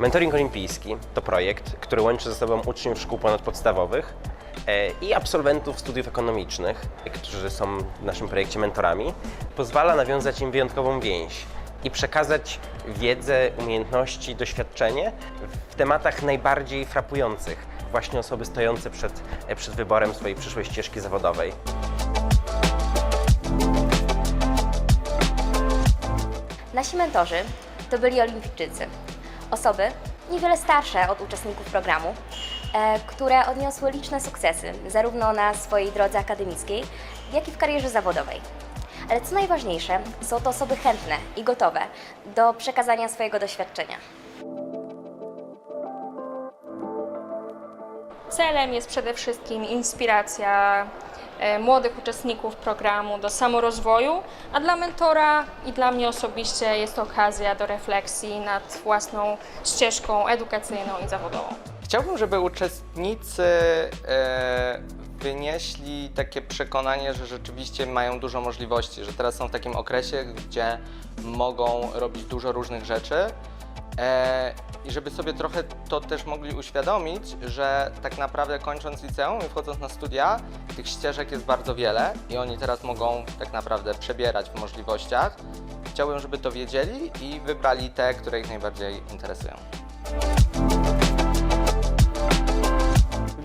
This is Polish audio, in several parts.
Mentoring Olimpijski to projekt, który łączy ze sobą uczniów szkół ponadpodstawowych e, i absolwentów studiów ekonomicznych, którzy są w naszym projekcie mentorami. Pozwala nawiązać im wyjątkową więź i przekazać wiedzę, umiejętności, doświadczenie w tematach najbardziej frapujących właśnie osoby stojące przed, e, przed wyborem swojej przyszłej ścieżki zawodowej. Nasi mentorzy to byli olimpijczycy. Osoby niewiele starsze od uczestników programu, e, które odniosły liczne sukcesy zarówno na swojej drodze akademickiej, jak i w karierze zawodowej. Ale co najważniejsze, są to osoby chętne i gotowe do przekazania swojego doświadczenia. Celem jest przede wszystkim inspiracja e, młodych uczestników programu do samorozwoju, a dla mentora i dla mnie osobiście jest to okazja do refleksji nad własną ścieżką edukacyjną i zawodową. Chciałbym, żeby uczestnicy e, wynieśli takie przekonanie, że rzeczywiście mają dużo możliwości, że teraz są w takim okresie, gdzie mogą robić dużo różnych rzeczy. E, I żeby sobie trochę to też mogli uświadomić, że tak naprawdę kończąc liceum i wchodząc na studia, tych ścieżek jest bardzo wiele i oni teraz mogą tak naprawdę przebierać w możliwościach. Chciałbym, żeby to wiedzieli i wybrali te, które ich najbardziej interesują.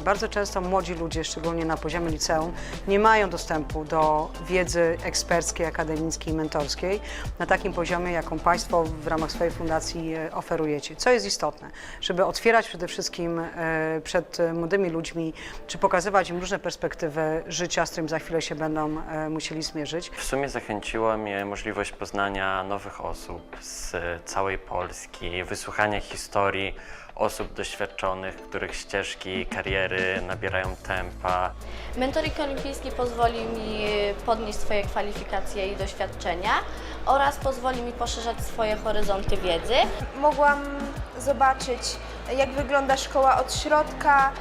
Bardzo często młodzi ludzie, szczególnie na poziomie liceum, nie mają dostępu do wiedzy eksperckiej, akademickiej mentorskiej na takim poziomie, jaką Państwo w ramach swojej fundacji e, oferujecie. Co jest istotne, żeby otwierać przede wszystkim e, przed młodymi ludźmi, czy pokazywać im różne perspektywy życia, z którym za chwilę się będą e, musieli zmierzyć. W sumie zachęciła mnie możliwość poznania nowych osób z całej Polski, wysłuchania historii osób doświadczonych, których ścieżki kariery nabierają tempa. Mentoring olimpijski pozwoli mi podnieść swoje kwalifikacje i doświadczenia oraz pozwoli mi poszerzać swoje horyzonty wiedzy. mogłam zobaczyć, jak wygląda szkoła od środka,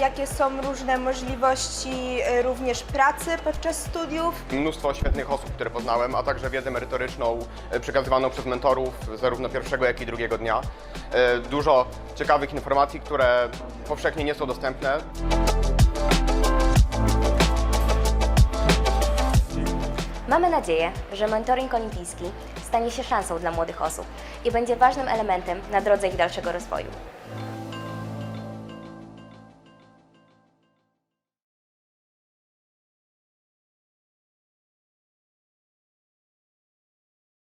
jakie są różne możliwości e, również pracy podczas studiów. mnóstwo świetnych osób, które poznałem, a także wiedzę merytoryczną e, przekazywaną przez mentorów zarówno pierwszego, jak i drugiego dnia. E, Dużo ciekawych informacji, które powszechnie nie są dostępne. Mamy nadzieję, że mentoring olimpijski stanie się szansą dla młodych osób i będzie ważnym elementem na drodze ich dalszego rozwoju.